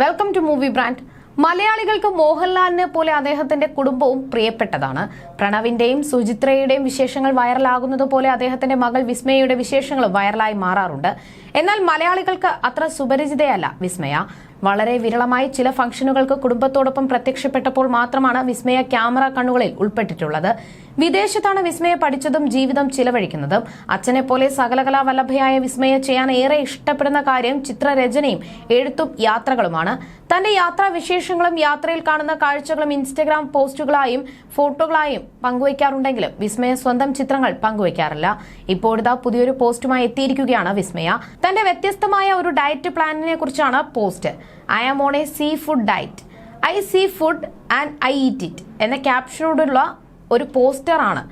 Welcome to movie brand മലയാളികൾക്ക് മോഹൻലാലിനെ പോലെ അദ്ദേഹത്തിന്റെ കുടുംബവും പ്രിയപ്പെട്ടതാണ്. പ്രണവിന്റെയും സുചിത്രയുടെയും വിശേഷങ്ങൾ വൈറലാകുന്നത് പോലെ അദ്ദേഹത്തിന്റെ മകൾ വിസ്മയയുടെ വിശേഷങ്ങളും വൈറലായി മാറാറുണ്ട്. എന്നാൽ മലയാളികൾക്ക് അത്ര സുപരിചിതയല്ല വിസ്മയ. വളരെ വിരളമായി ചില ഫംഗ്ഷനുകൾക്ക് കുടുംബത്തോടൊപ്പം പ്രത്യക്ഷപ്പെട്ടപ്പോൾ മാത്രമാണ് വിസ്മയ ക്യാമറ കണ്ണുകളിൽ ഉൾപ്പെട്ടിട്ടുള്ളത്. വിദേശത്താണ് വിസ്മയ പഠിച്ചതും ജീവിതം ചിലവഴിക്കുന്നതും. അച്ഛനെ പോലെ സകലകലാ വല്ലഭയായ വിസ്മയ ചെയ്യാൻ ഏറെ ഇഷ്ടപ്പെടുന്ന കാര്യം ചിത്രരചനയും എഴുത്തും യാത്രകളുമാണ്. തന്റെ യാത്രാ വിശേഷങ്ങളും യാത്രയിൽ കാണുന്ന കാഴ്ചകളും ഇൻസ്റ്റഗ്രാം പോസ്റ്റുകളായും ഫോട്ടോകളായും പങ്കുവയ്ക്കാറുണ്ടെങ്കിലും വിസ്മയ സ്വന്തം ചിത്രങ്ങൾ പങ്കുവയ്ക്കാറില്ല. ഇപ്പോഴിതാ പുതിയൊരു പോസ്റ്റുമായി എത്തിയിരിക്കുകയാണ് വിസ്മയ. തന്റെ വ്യത്യസ്തമായ ഒരു ഡയറ്റ് പ്ലാനിനെ കുറിച്ചാണ് post. I am on a sea food diet I see food and I eat it എന്ന ക്യാപ്ഷനോടുള്ള ഒരു പോസ്റ്ററാണ്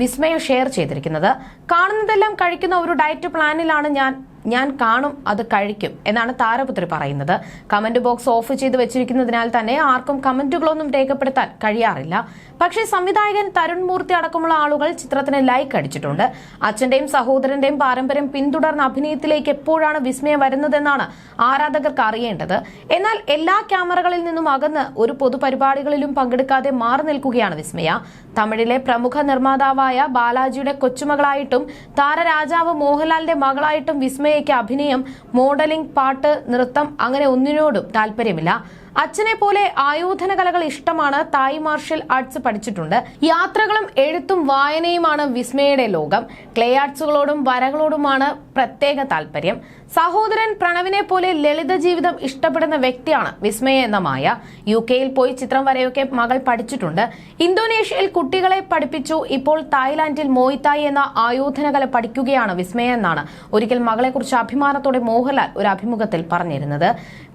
വിസ്മയ ഷെയർ ചെയ്തിരിക്കുന്നത്. കാണുന്നതെല്ലാം കഴിക്കുന്ന ഒരു ഡയറ്റ് പ്ലാനിലാണ് ഞാൻ ഞാൻ കാണും അത് കഴിക്കും എന്നാണ് താരപുത്രി പറയുന്നത്. കമന്റ് ബോക്സ് ഓഫ് ചെയ്ത് വെച്ചിരിക്കുന്നതിനാൽ തന്നെ ആർക്കും കമന്റുകളൊന്നും രേഖപ്പെടുത്താൻ കഴിയാറില്ല. പക്ഷേ സംവിധായകൻ തരുൺ മൂർത്തി അടക്കമുള്ള ആളുകൾ ചിത്രത്തിന് ലൈക്ക് അടിച്ചിട്ടുണ്ട്. അച്ഛന്റെയും സഹോദരന്റെയും പാരമ്പര്യം പിന്തുടർന്ന അഭിനയത്തിലേക്ക് എപ്പോഴാണ് വിസ്മയം വരുന്നതെന്നാണ് ആരാധകർക്ക് അറിയേണ്ടത്. എന്നാൽ എല്ലാ ക്യാമറകളിൽ നിന്നും അകന്ന് ഒരു പൊതുപരിപാടികളിലും പങ്കെടുക്കാതെ മാറി നിൽക്കുകയാണ് വിസ്മയ. തമിഴിലെ പ്രമുഖ നിർമ്മാതാവായ ബാലാജിയുടെ കൊച്ചുമകളായിട്ടും താരരാജാവ് മോഹൻലാലിന്റെ മകളായിട്ടും വിസ്മയയ്ക്ക് അഭിനയം മോഡലിംഗ് പാട്ട് നൃത്തം അങ്ങനെ ഒന്നിനോടും താല്പര്യമില്ല. അച്ഛനെ പോലെ ആയോധന കലകൾ ഇഷ്ടമാണ് തായ് മാർഷ്യൽ ആർട്സ് പഠിച്ചിട്ടുണ്ട്. യാത്രകളും എഴുത്തും വായനയുമാണ് വിസ്മയുടെ ലോകം. ക്ലേ ആർട്സുകളോടും വരകളോടുമാണ് പ്രത്യേക താല്പര്യം സഹോദരൻ പ്രണവിനെ പോലെ ലളിത ജീവിതം ഇഷ്ടപ്പെടുന്ന വ്യക്തിയാണ് വിസ്മയ എന്ന മായ. യു കെയിൽ പോയി ചിത്രം വരെയൊക്കെ മകൾ പഠിച്ചിട്ടുണ്ട്. ഇന്തോനേഷ്യയിൽ കുട്ടികളെ പഠിപ്പിച്ചു. ഇപ്പോൾ തായ്ലാന്റിൽ മോയിത്തായി എന്ന ആയോധന കല പഠിക്കുകയാണ് വിസ്മയ എന്നാണ് ഒരിക്കൽ മകളെക്കുറിച്ച് അഭിമാനത്തോടെ മോഹൻലാൽ ഒരു അഭിമുഖത്തിൽ പറഞ്ഞിരുന്നത്.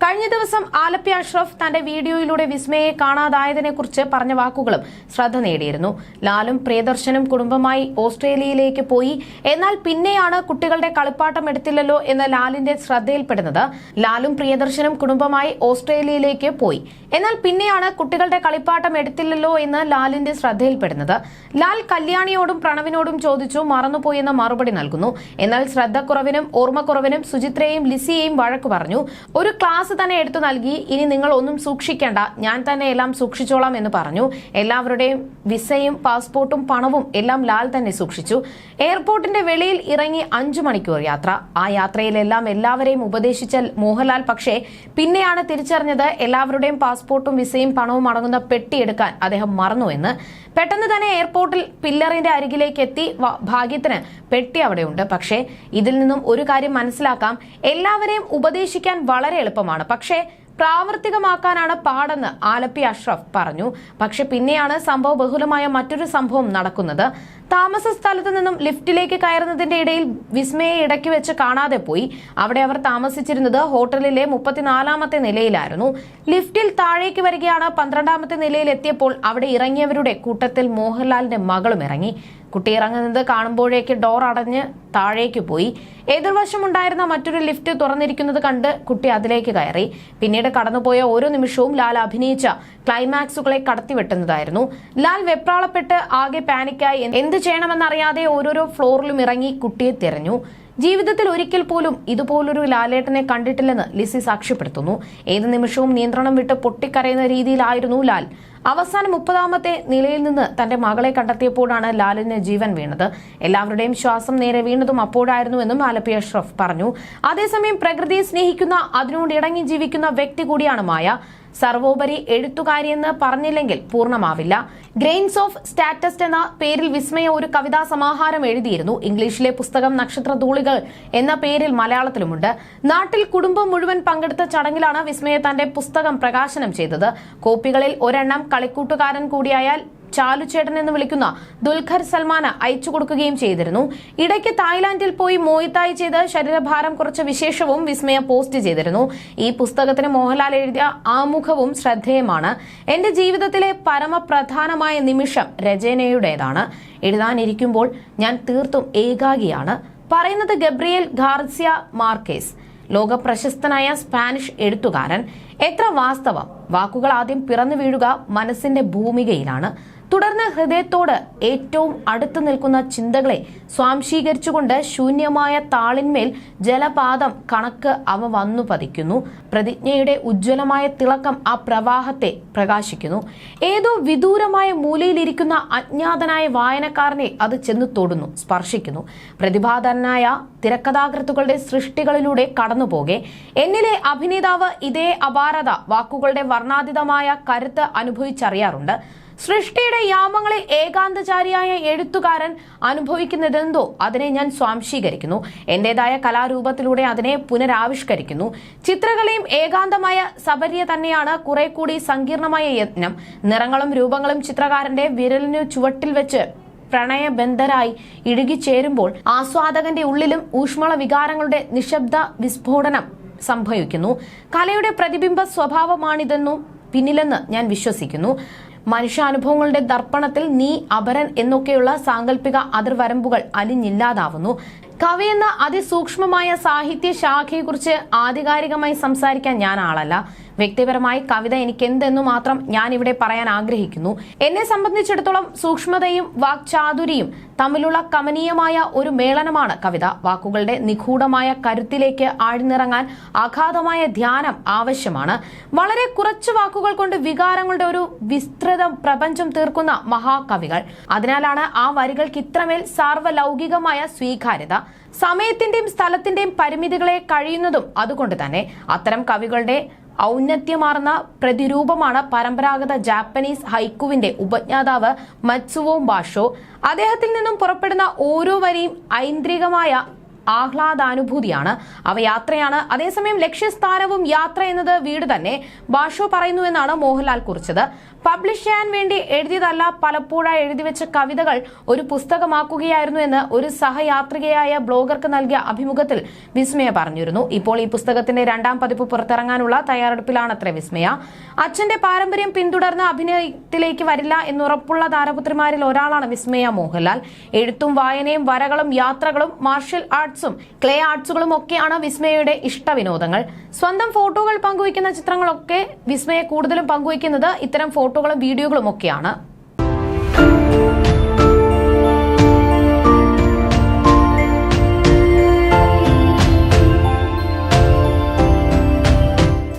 കഴിഞ്ഞ ദിവസം ആലപ്പി അഷ്റഫ് തന്റെ വീഡിയോയിലൂടെ വിസ്മയെ കാണാതായതിനെ കുറിച്ച് പറഞ്ഞ വാക്കുകളും ശ്രദ്ധ നേടിയിരുന്നു. ലാലും പ്രിയദർശനും കുടുംബമായി ഓസ്ട്രേലിയയിലേക്ക് പോയി. എന്നാൽ പിന്നെയാണ് കുട്ടികളുടെ കളിപ്പാട്ടം എടുത്തില്ലല്ലോ എന്ന ലാലിന്റെ ശ്രദ്ധയിൽപ്പെടുന്നത്. ലാലും പ്രിയദർശനും കുടുംബമായി ഓസ്ട്രേലിയയിലേക്ക് പോയി. എന്നാൽ പിന്നെയാണ് കുട്ടികളുടെ കളിപ്പാട്ടം എടുത്തില്ലല്ലോ എന്ന് ലാലിന്റെ ശ്രദ്ധയിൽപ്പെടുന്നത്. ലാൽ കല്യാണിയോടും പ്രണവിനോടും ചോദിച്ചു മറന്നുപോയെന്ന മറുപടി നൽകുന്നു. എന്നാൽ ശ്രദ്ധക്കുറവിനും ഓർമ്മക്കുറവിനും സുചിത്രയെയും ലിസിയെയും വഴക്കു പറഞ്ഞു. ഒരു ക്ലാസ് തന്നെ എടുത്തു നൽകി. ഇനി നിങ്ങൾ ഒന്നും സൂക്ഷിക്കേണ്ട. ഞാൻ തന്നെ എല്ലാം സൂക്ഷിച്ചോളാം എന്ന് പറഞ്ഞു. എല്ലാവരുടെയും വിസയും പാസ്പോർട്ടും പണവും എല്ലാം ലാൽ തന്നെ സൂക്ഷിച്ചു. എയർപോർട്ടിന്റെ വെളിയിൽ ഇറങ്ങി അഞ്ചു മണിക്കൂർ യാത്ര. ആ യാത്രയിലെല്ലാം എല്ലാവരെയും ഉപദേശിച്ച മോഹൻലാൽ. പക്ഷേ പിന്നെയാണ് തിരിച്ചറിഞ്ഞത് എല്ലാവരുടെയും പാസ്പോർട്ടും വിസയും പണവും അടങ്ങുന്ന പെട്ടി എടുക്കാൻ അദ്ദേഹം മറന്നു എന്ന്. പെട്ടെന്ന് തന്നെ എയർപോർട്ടിൽ പില്ലറിന്റെ അരികിലേക്ക് എത്തി ഭാഗ്യത്തിന് പെട്ടി അവിടെയുണ്ട്. പക്ഷേ ഇതിൽ നിന്നും ഒരു കാര്യം മനസ്സിലാക്കാം. എല്ലാവരെയും ഉപദേശിക്കാൻ വളരെ എളുപ്പമാണ്. പക്ഷേ പ്രാവർത്തികമാക്കാനാണ് പാടെന്ന് ആലപ്പി അഷ്റഫ് പറഞ്ഞു. പക്ഷെ പിന്നെയാണ് സംഭവ ബഹുലമായ മറ്റൊരു സംഭവം നടക്കുന്നത്. താമസ സ്ഥലത്ത് നിന്നും ലിഫ്റ്റിലേക്ക് കയറുന്നതിന്റെ ഇടയിൽ വിസ്മയെ ഇടയ്ക്ക് വെച്ച് കാണാതെ പോയി. അവിടെ അവർ താമസിച്ചിരുന്നത് ഹോട്ടലിലെ മുപ്പത്തിനാലാമത്തെ നിലയിലായിരുന്നു. ലിഫ്റ്റിൽ താഴേക്ക് വരികയാണ് പന്ത്രണ്ടാമത്തെ നിലയിൽ എത്തിയപ്പോൾ അവിടെ ഇറങ്ങിയവരുടെ കൂട്ടത്തിൽ മോഹൻലാലിന്റെ മകളും ഇറങ്ങി. കുട്ടി ഇറങ്ങുന്നത് കാണുമ്പോഴേക്ക് ഡോർ അടഞ്ഞ് താഴേക്ക് പോയി. എതിർവശമുണ്ടായിരുന്ന മറ്റൊരു ലിഫ്റ്റ് തുറന്നിരിക്കുന്നത് കണ്ട് കുട്ടി അതിലേക്ക് കയറി. പിന്നീട് കടന്നുപോയ ഓരോ നിമിഷവും ലാൽ അഭിനയിച്ച ക്ലൈമാക്സുകളെ കടത്തിവെട്ടുന്നതായിരുന്നു. ലാൽ വെപ്രാളപ്പെട്ട് ആകെ പാനിക്കായി. എന്ത് ചെയ്യണമെന്നറിയാതെ ഓരോരോ ഫ്ലോറിലും ഇറങ്ങി കുട്ടിയെ തിരഞ്ഞു. ജീവിതത്തിൽ ഒരിക്കൽ പോലും ഇതുപോലൊരു ലാലേട്ടനെ കണ്ടിട്ടില്ലെന്ന് ലിസി സാക്ഷ്യപ്പെടുത്തുന്നു. ഏത് നിമിഷവും നിയന്ത്രണം വിട്ട് പൊട്ടിക്കരയുന്ന രീതിയിലായിരുന്നു ലാൽ. അവസാനം മുപ്പതാമത്തെ നിലയിൽ നിന്ന് തന്റെ മകളെ കണ്ടെത്തിയപ്പോഴാണ് ലാലിന് ജീവൻ വീണത്. എല്ലാവരുടെയും ശ്വാസം നേരെ വീണതും അപ്പോഴായിരുന്നുവെന്നും ആലപ്പി അഷ്റഫ് പറഞ്ഞു. അതേസമയം പ്രകൃതിയെ സ്നേഹിക്കുന്ന അതിനോട് ഇടങ്ങി ജീവിക്കുന്ന വ്യക്തി കൂടിയാണ് മായ. സർവോപരി എഴുത്തുകാരിയെന്ന് പറഞ്ഞില്ലെങ്കിൽ പൂർണമാവില്ല. ഗ്രെയിൻസ് ഓഫ് സ്റ്റാറ്റസ്റ്റ് എന്ന പേരിൽ വിസ്മയ ഒരു കവിതാ സമാഹാരം എഴുതിയിരുന്നു. ഇംഗ്ലീഷിലെ പുസ്തകം നക്ഷത്ര ധൂളികൾ എന്ന പേരിൽ മലയാളത്തിലുമുണ്ട്. നാട്ടിൽ കുടുംബം മുഴുവൻ പങ്കെടുത്ത ചടങ്ങിലാണ് വിസ്മയ തന്റെ പുസ്തകം പ്രകാശനം ചെയ്തത്. കോപ്പികളിൽ ഒരെണ്ണം കളിക്കൂട്ടുകാരൻ കൂടിയായാൽ ചാലുചേട്ടൻ എന്ന് വിളിക്കുന്ന ദുൽഖർ സൽമാന് അയച്ചു കൊടുക്കുകയും ചെയ്തിരുന്നു. ഇടയ്ക്ക് തായ്ലാന്റിൽ പോയി മോയിത്തായി ചെയ്ത് ശരീരഭാരം കുറച്ച വിശേഷവും വിസ്മയ പോസ്റ്റ് ചെയ്തിരുന്നു. ഈ പുസ്തകത്തിന് മോഹൻലാൽ എഴുതിയ ആമുഖവും ശ്രദ്ധേയമാണ്. എന്റെ ജീവിതത്തിലെ പരമപ്രധാനമായ നിമിഷം രചനയുടേതാണ്. എഴുതാനിരിക്കുമ്പോൾ ഞാൻ തീർത്തും ഏകാഗിയാണ്. പറയുന്നത് ഗബ്രിയേൽ ഗാർസിയ മാർക്കേസ്. ലോക പ്രശസ്തനായ സ്പാനിഷ് എഴുത്തുകാരൻ. എത്ര വാസ്തവം? വാക്കുകൾ ആദ്യം പിറന്നു വീഴുക മനസ്സിന്റെ ഭൂമികയിലാണ്. തുടർന്ന് ഹൃദയത്തോട് ഏറ്റവും അടുത്തു നിൽക്കുന്ന ചിന്തകളെ സ്വാംശീകരിച്ചുകൊണ്ട് ശൂന്യമായ താളിന്മേൽ ജലപാതം കണക്ക് അവ വന്നു പതിക്കുന്നു. പ്രതിജ്ഞയുടെ ഉജ്ജ്വലമായ തിളക്കം ആ പ്രവാഹത്തെ പ്രകാശിക്കുന്നു. ഏതോ വിദൂരമായ മൂലയിലിരിക്കുന്ന അജ്ഞാതനായ വായനക്കാരനെ അത് ചെന്ന് തൊടുന്നു സ്പർശിക്കുന്നു. പ്രതിഭാധനായ തിരക്കഥാകൃത്തുക്കളുടെ സൃഷ്ടികളിലൂടെ കടന്നുപോകെ. എന്നിലെ അഭിനേതാവ് ഇതേ അപാരത വാക്കുകളുടെ വർണാതീതമായ കരുത്ത് അനുഭവിച്ചറിയാറുണ്ട്. സൃഷ്ടിയുടെ യാമങ്ങളിൽ ഏകാന്തചാരിയായ എഴുത്തുകാരൻ അനുഭവിക്കുന്നതെന്തോ അതിനെ ഞാൻ സ്വാംശീകരിക്കുന്നു. എന്റേതായ കലാരൂപത്തിലൂടെ അതിനെ പുനരാവിഷ്കരിക്കുന്നു. ചിത്രകലയും ഏകാന്തമായ സബര്യ തന്നെയാണ് കുറെ കൂടി സങ്കീർണമായ യത്നം. നിറങ്ങളും രൂപങ്ങളും ചിത്രകാരന്റെ വിരലിനു ചുവട്ടിൽ വെച്ച് പ്രണയബന്ധരായി ഇഴുകിച്ചേരുമ്പോൾ ആസ്വാദകന്റെ ഉള്ളിലും ഊഷ്മള വികാരങ്ങളുടെ നിശബ്ദ വിസ്ഫോടനം സംഭവിക്കുന്നു. കലയുടെ പ്രതിബിംബ സ്വഭാവമാണിതെന്നും പിന്നിലെന്ന് ഞാൻ വിശ്വസിക്കുന്നു. മനുഷ്യാനുഭവങ്ങളുടെ ദർപ്പണത്തിൽ നീ അപരൻ എന്നൊക്കെയുള്ള സാങ്കല്പിക അതിർവരമ്പുകൾ അലിഞ്ഞില്ലാതാവുന്നു. കവി എന്ന അതിസൂക്ഷ്മമായ സാഹിത്യ ശാഖയെക്കുറിച്ച് ആധികാരികമായി സംസാരിക്കാൻ ഞാൻ ആളല്ല. വ്യക്തിപരമായി കവിത എനിക്ക് എന്തെന്നു മാത്രം ഞാൻ ഇവിടെ പറയാൻ ആഗ്രഹിക്കുന്നു. എന്നെ സംബന്ധിച്ചിടത്തോളം സൂക്ഷ്മതയും വാക്ചാതുരിയും തമ്മിലുള്ള കമനീയമായ ഒരു മേളനമാണ് കവിത. വാക്കുകളുടെ നിഗൂഢമായ കരുത്തിലേക്ക് ആഴ്ന്നിറങ്ങാൻ അഗാധമായ ധ്യാനം ആവശ്യമാണ്. വളരെ കുറച്ച് വാക്കുകൾ കൊണ്ട് വികാരങ്ങളുടെ ഒരു വിസ്തൃത പ്രപഞ്ചം തീർക്കുന്ന മഹാകവികൾ. അതിനാലാണ് ആ വരികൾക്ക് ഇത്രമേൽ സാർവലൗകികമായ സ്വീകാര്യത. സമയത്തിന്റെയും സ്ഥലത്തിന്റെയും പരിമിതികളെ കഴിയുന്നതും അതുകൊണ്ട് തന്നെ. അത്തരം കവികളുടെ ഔന്നത്യമാർന്ന പ്രതിരൂപമാണ് പരമ്പരാഗത ജാപ്പനീസ് ഹൈക്കുവിന്റെ ഉപജ്ഞാതാവ് മത്സുവോ ബാഷോ. അദ്ദേഹത്തിൽ നിന്നും പുറപ്പെടുന്ന ഓരോ വരിയും ഐന്ദ്രികമായ ആഹ്ലാദാനുഭൂതിയാണ്. അവ യാത്രയാണ്. അതേസമയം ലക്ഷ്യസ്ഥാനവും യാത്ര എന്നത് വീട് തന്നെ. ബാഷോ പറയുന്നു എന്നാണ് മോഹൻലാൽ കുറിച്ചത്. പബ്ലിഷ് ചെയ്യാൻ വേണ്ടി എഴുതിയതല്ല പലപ്പോഴായി എഴുതിവെച്ച കവിതകൾ ഒരു പുസ്തകമാക്കുകയായിരുന്നു എന്ന് ഒരു സഹയാത്രികയായ ബ്ലോഗർക്ക് നൽകിയ അഭിമുഖത്തിൽ വിസ്മയ പറഞ്ഞിരുന്നു. ഇപ്പോൾ ഈ പുസ്തകത്തിന്റെ രണ്ടാം പതിപ്പ് പുറത്തിറങ്ങാനുള്ള തയ്യാറെടുപ്പിലാണത്രേ വിസ്മയ. അച്ഛന്റെ പാരമ്പര്യം പിന്തുടർന്ന് അഭിനയത്തിലേക്ക് വരില്ല എന്നുറപ്പുള്ള താരപുത്രിമാരിൽ ഒരാളാണ് വിസ്മയ മോഹൻലാൽ. എഴുത്തും വായനയും വരകളും യാത്രകളും മാർഷ്യൽ ആർട്സും ക്ലേ ആർട്സുകളും ഒക്കെയാണ് വിസ്മയയുടെ ഇഷ്ടവിനോദങ്ങൾ. സ്വന്തം ഫോട്ടോകൾ പങ്കുവയ്ക്കുന്ന ചിത്രങ്ങളൊക്കെ വിസ്മയെ കൂടുതലും പങ്കുവയ്ക്കുന്നത് ഇത്തരം ഫോട്ടോകളും വീഡിയോകളും ഒക്കെയാണ്.